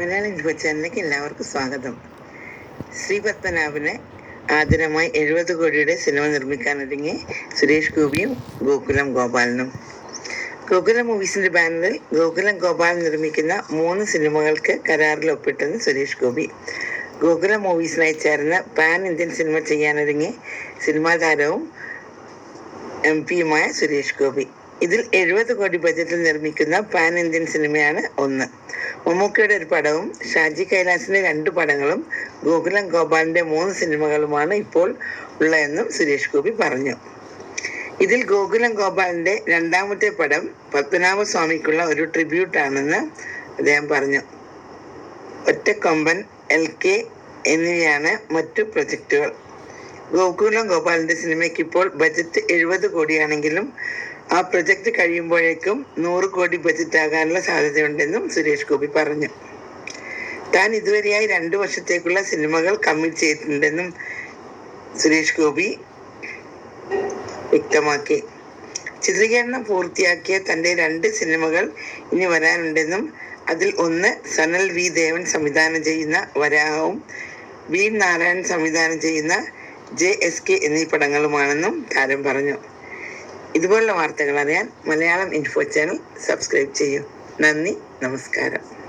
മലയാളം ചാനലിലേക്ക് എല്ലാവർക്കും സ്വാഗതം. ശ്രീ പത്മനാഭന് ആദരമായി എഴുപത് കോടിയുടെ സിനിമ നിർമ്മിക്കാനൊരുങ്ങി സുരേഷ് ഗോപിയും ഗോകുലം ഗോപാലനും. ഗോകുലം മൂവീസിന്റെ ബാനറിൽ ഗോകുലം ഗോപാൽ നിർമ്മിക്കുന്ന മൂന്ന് സിനിമകൾക്ക് കരാറിൽ ഒപ്പിട്ടെന്ന് സുരേഷ് ഗോപി. ഗോകുലം മൂവീസിനായി ചേർന്ന് പാൻ ഇന്ത്യൻ സിനിമ ചെയ്യാനൊരുങ്ങി സിനിമാ താരവും എം പിയുമായ സുരേഷ് ഗോപി. ഇതിൽ എഴുപത് കോടി ബജറ്റിൽ നിർമ്മിക്കുന്ന പാൻ ഇന്ത്യൻ സിനിമയാണ് ഒന്ന്. മമ്മൂക്കയുടെ ഒരു പടവും ഷാജി കൈലാസിന്റെ രണ്ട് പടങ്ങളും ഗോകുലം ഗോപാലിന്റെ മൂന്ന് സിനിമകളുമാണ് ഇപ്പോൾ ഉള്ളതെന്നും സുരേഷ് ഗോപി പറഞ്ഞു. ഇതിൽ ഗോകുലം ഗോപാലിന്റെ രണ്ടാമത്തെ പടം പത്മനാഭ സ്വാമിക്കുള്ള ഒരു ട്രിബ്യൂട്ടാണെന്ന് അദ്ദേഹം പറഞ്ഞു. ഒറ്റക്കൊമ്പൻ എൽ കെ എന്നിവയാണ് മറ്റു പ്രൊജക്റ്റുകൾ ഗോകുലം ഗോപാലിന്റെ സിനിമയ്ക്ക് ഇപ്പോൾ ബജറ്റ് എഴുപത് കോടിയാണെങ്കിലും ആ പ്രൊജക്ട് കഴിയുമ്പോഴേക്കും നൂറ് കോടി ബജറ്റ് ആകാനുള്ള സാധ്യതയുണ്ടെന്നും സുരേഷ് ഗോപി പറഞ്ഞു. താൻ ഇതുവരെയായി രണ്ടു വർഷത്തേക്കുള്ള സിനിമകൾ കമ്മിറ്റ് ചെയ്തിട്ടുണ്ടെന്നും സുരേഷ് ഗോപി വ്യക്തമാക്കി. ചിത്രീകരണം പൂർത്തിയാക്കിയ തന്റെ രണ്ട് സിനിമകൾ ഇനി വരാനുണ്ടെന്നും അതിൽ ഒന്ന് സനൽ വി ദേവൻ സംവിധാനം ചെയ്യുന്ന വരാഹവും വി നാരായൺ സംവിധാനം ചെയ്യുന്ന ജെ എസ് കെ എന്നീ പടങ്ങളുമാണെന്നും താരം പറഞ്ഞു. ഇതുപോലുള്ള വാർത്തകൾ അറിയാൻ മലയാളം ഇൻഫോ ചാനൽ സബ്സ്ക്രൈബ് ചെയ്യൂ. നന്ദി നമസ്കാരം.